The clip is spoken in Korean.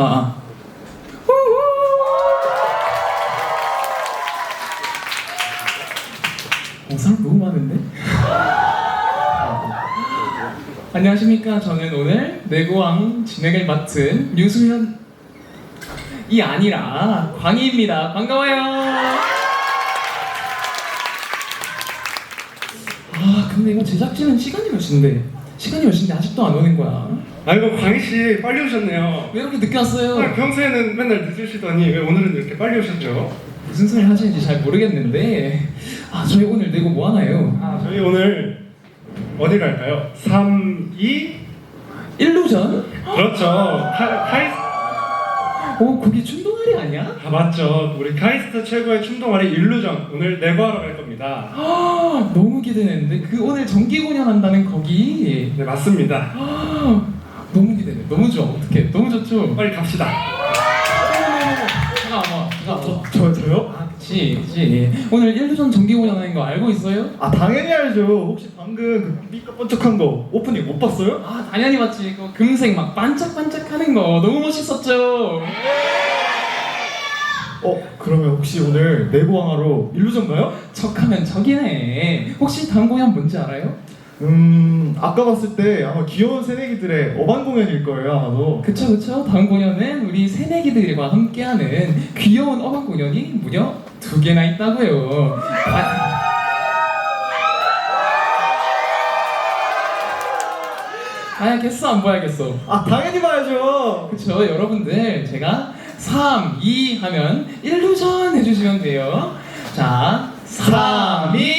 아, 아. 어, 사람 너무 많은데? 안녕하십니까. 저는 오늘 내고왕 진행을 맡은 류수현 이 아니라 광희입니다. 반가워요. 아 근데 이거 제작진은 시간이 몇 시인데 시간이 몇 시인데 아직도 안 오는 거야. 아이고 광희 씨 빨리 오셨네요. 왜 이렇게 늦게 왔어요? 아, 평소에는 맨날 늦으시더니 왜 오늘은 이렇게 빨리 오셨죠? 무슨 소리 하시는지 잘 모르겠는데 아 저희 오늘 내고 뭐 하나요? 아 저희 오늘 어디 갈까요? 3, 2 일루전? 그렇죠. 카, 카이 어 거기 춘동아리 아니야? 아 맞죠. 우리 카이스트 최고의 춤동아리 일루전 오늘 내고하러 갈 겁니다. 아 너무 기대되는데 그 오늘 정기 공연 한다는 거기 네 맞습니다. 아 너무 기대돼 너무 좋아 어떡해 너무 좋죠? 빨리 갑시다. 잠깐만 잠깐만 저, 저요? 아 그치 그치 오늘 일루전 정기 공연하는 거 알고 있어요? 아 당연히 알죠. 혹시 방금 그 삐까번쩍한 거 오프닝 못 봤어요? 아 당연히 봤지 그 금색 막 반짝반짝하는 거 너무 멋있었죠 어 그러면 혹시 오늘 내고왕하러 일루전 가요? 척하면 척이네 혹시 다음 공연 뭔지 알아요? 음 아까 봤을 때 아마 귀여운 새내기들의 어반 공연일 거예요 아마도. 그쵸 그쵸. 다음 공연은 우리 새내기들과 함께하는 귀여운 어반 공연이 무려 두 개나 있다고요. 아, 봐야겠어 안 봐야겠어? 아 당연히 봐야죠. 그쵸 여러분들. 제가 3, 2 하면 일루전 해주시면 돼요. 자 3, 2